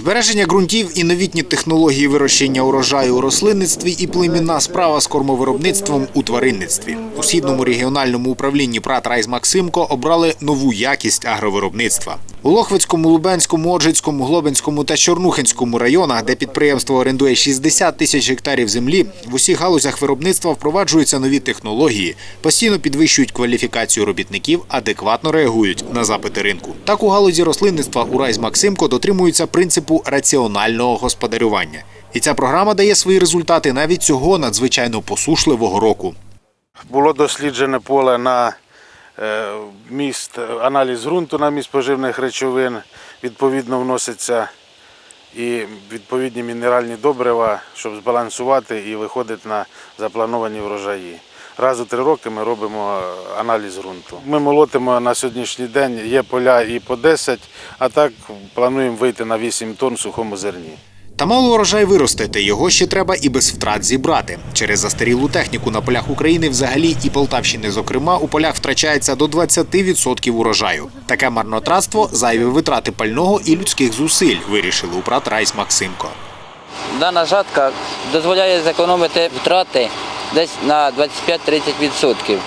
Збереження ґрунтів і новітні технології вирощення урожаю у рослинництві і племінна справа з кормовиробництвом у тваринництві. У східному регіональному управлінні ПРАТ Райз Максимко обрали нову якість агровиробництва. У Лохвицькому, Лубенському, Оджицькому, Глобинському та Чорнухинському районах, де підприємство орендує 60 тисяч гектарів землі, в усіх галузях виробництва впроваджуються нові технології, постійно підвищують кваліфікацію робітників, адекватно реагують на запити ринку. Так у галузі рослинництва у Райс Максимко дотримуються принципу раціонального господарювання. І ця програма дає свої результати навіть цього надзвичайно посушливого року. Було досліджене поле на міст, аналіз ґрунту на міст поживних речовин. Відповідно, вносяться і відповідні мінеральні добрива, щоб збалансувати і виходити на заплановані врожаї. Раз у три роки ми робимо е, аналіз ґрунту. Ми молотимо на сьогоднішній день, є поля і по 10, а так плануємо вийти на 8 тонн сухому зерні. Та мало урожай виростити, його ще треба і без втрат зібрати. Через застарілу техніку на полях України взагалі і Полтавщини, зокрема, у полях втрачається до 20% урожаю. Таке марнотратство – зайві витрати пального і людських зусиль, вирішили у Райс Максимко. Дана жатка дозволяє зекономити втрати десь на 25-30%.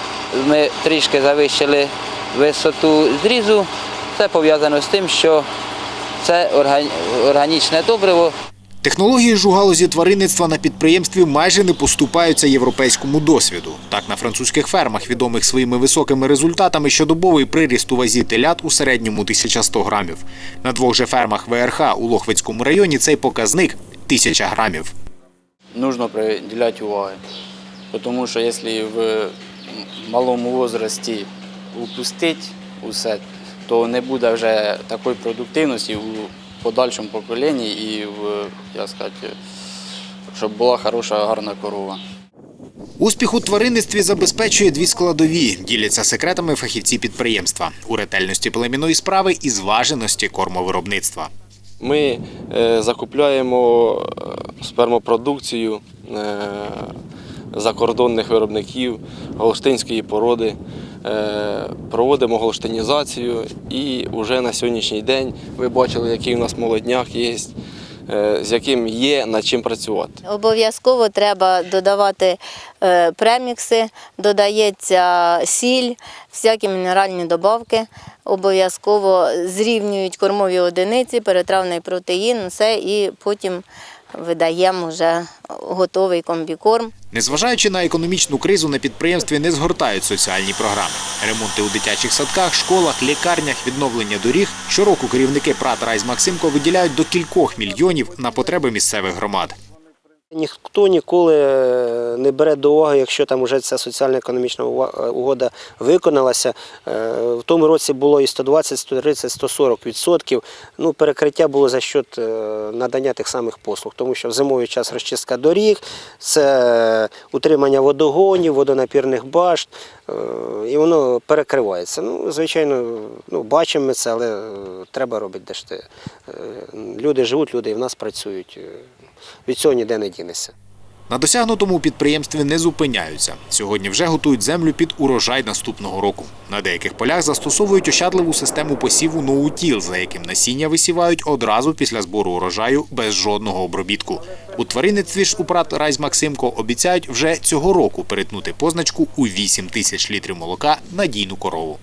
Ми трішки завищили висоту зрізу. Це пов'язано з тим, що це органічне добриво, Технології ж у галузі тваринництва на підприємстві майже не поступаються європейському досвіду. Так, на французьких фермах, відомих своїми високими результатами, щодобовий приріст у вазі телят у середньому 1100 грамів. На двох же фермах ВРХ у Лохвицькому районі цей показник – 1000 грамів. нужно приділять уваги. Тому що якщо в малому возрасті упустити усе, то не буде вже такої продуктивності у подальшому поколінні і в, як сказати, щоб була хороша, гарна корова. Успіх у тваринництві забезпечує дві складові. Діляться секретами фахівці підприємства у ретельності племінної справи і зваженості кормовиробництва. Ми е, закупляємо е, спермопродукцію е, закордонних виробників голштинської породи, е, проводимо голштинізацію і вже на сьогоднішній день ви бачили, який у нас молодняк є, е, з яким є над чим працювати. Обов'язково треба додавати е, премікси, додається сіль, всякі мінеральні добавки. Обов'язково зрівнюють кормові одиниці, перетравний протеїн, все, і потім видаємо вже готовий комбікорм. Незважаючи на економічну кризу, на підприємстві не згортають соціальні програми. Ремонти у дитячих садках, школах, лікарнях, відновлення доріг. Щороку керівники ПРАТ Райз Максимко виділяють до кількох мільйонів на потреби місцевих громад. Ніхто ніколи е, не бере до уваги, якщо там вже ця соціально-економічна е, угода виконалася. Е, В тому році було і 120, 130, 140 відсотків. Ну, перекриття було за счет надання тих самих послуг, тому що в зимовий час розчистка доріг, це утримання водогонів, водонапірних башт, і воно перекривається. Ну, звичайно, ну, бачимо ми це, але е, треба робити де ж. Е, Люди живуть, люди і в нас працюють. Е, Від цього ніде не дінешся. На досягнутому у підприємстві не зупиняються. Сьогодні вже готують землю під урожай наступного року. На деяких полях застосовують ощадливу систему посіву ноутіл, за яким насіння висівають одразу після збору урожаю без жодного обробітку. У тваринництві ж у ПРАТ Райс Максимко обіцяють вже цього року перетнути позначку у 8 тисяч літрів молока надійну корову.